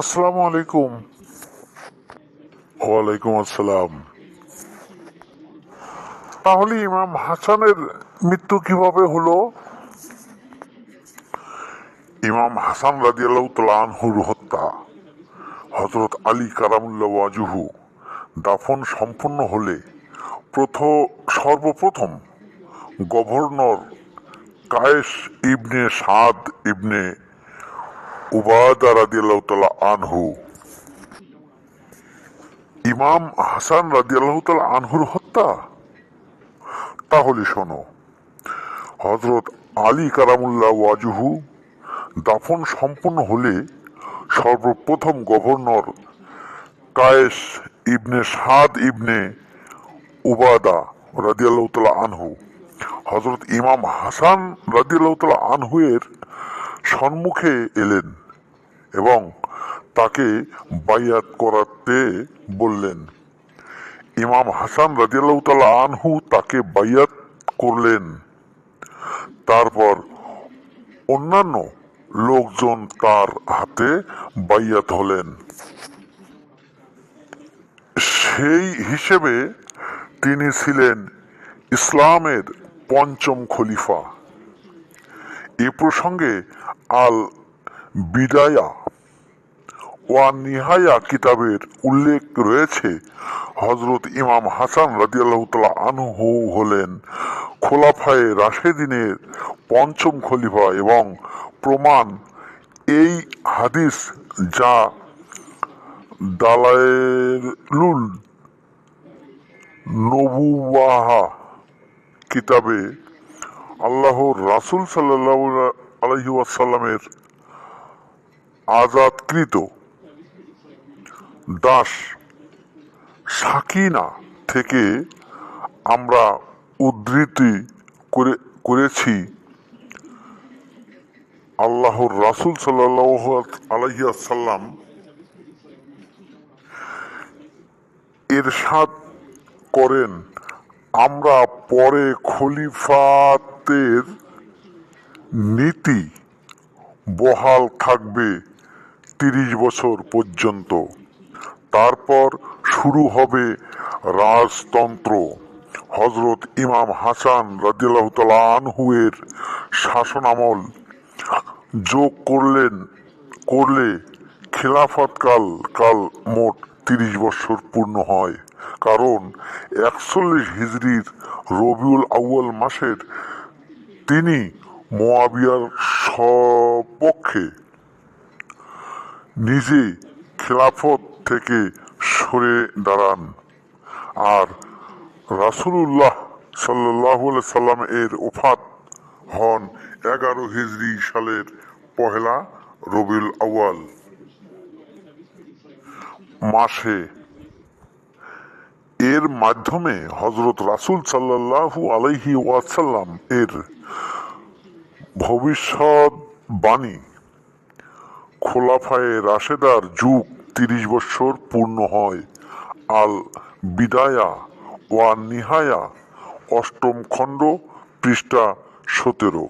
আসসালামু আলাইকুম। ওয়ালাইকুম আসসালাম। তাহলে ইমাম হাসানের মৃত্যু কীভাবে হলো? ইমাম হাসান আনহুর হত্যা হজরত আলী কারামুল্লাহ ওয়াজুহু, দাফন সম্পন্ন হলে প্রথম সর্বপ্রথম governor Qais ibn Saad ibn Ubadah রাদিয়াল্লাহু তাআলা আনহু। ইমাম হাসান রাদিয়াল্লাহু তাআলা আনহুর হত্যা? তাহলে শোনো, হযরত আলী কারামুল্লাহ ওয়াজুহু দাফন সম্পন্ন হলে সর্বপ্রথম governor Qais ibn Saad ibn Ubadah রাদিয়াল্লাহু তাআলা আনহু হজরত ইমাম হাসান রাদিয়াল্লাহু তাআলা আনহু এর সম্মুখে এলেন। এবং তাকে বাইয়াত করাতে বললেন। ইমাম হাসান রাদিয়াল্লাহু আনহু তাকে বাইয়াত করলেন। তারপর অন্যান্য লোকজন তার হাতে বাইয়াত হলেন। সেই হিসেবে তিনি ছিলেন ইসলামের পঞ্চম খলিফা। এ প্রসঙ্গে আল বিদায়া। ওয়া নিহায়া কিতাবের উল্লেখ রয়েছে হজরত ইমাম হাসান রাদিয়াল্লাহু তাআলা আনহু হলেন খোলাফায়ে রাশেদিনের পঞ্চম খলিফা এবং প্রমাণ এই হাদিস যা দালায়েলুল নবুওয়াহা কিতাবে আল্লাহর রাসূল সাল্লাল্লাহু আলাইহি ওয়াসাল্লামের আজাদকৃত। দাস, সাকিনা থেকে আমরা উদ্ধৃতি করে, করেছি। আল্লাহর রাসূল সাল্লাল্লাহু আলাইহি ওয়াসাল্লাম এরশাদ করেন। আমরা পরে খলিফাতের নীতি বহাল থাকবে। তিরিশ বছর পর্যন্ত। তারপর শুরু হবে রাজতন্ত্র। হজরত ইমাম হাসান আনহু শাসনামল যোগ করলেন, করলে খেলাফত কাল কাল মোট তিরিশ বছর পূর্ণ হয়। কারণ একচল্লিশ হিজড়ির রবিউল আউয়াল মাসের তিনি মোয়াবিয়ার সপক্ষে নিজে খেলাফত থেকে সরে দাঁড়ান। আর রাসূলুল্লাহ আলাইহি সাল্লাম এর ওফাত হন এগারো হিজরি সালের পহেলা রবিউল আউয়াল মাসে। এর মাধ্যমে হজরত রাসূল সাল্লাল্লাহু আলাইহি ওয়াসাল্লাম এর ভবিষ্যৎবাণী খোলাফায়ে রাশেদার যুগ তিরিশ বৎসর পূর্ণ হয়। আল বিদায়া ওয়া নিহায়া, অষ্টম খণ্ড পৃষ্ঠা সতেরো।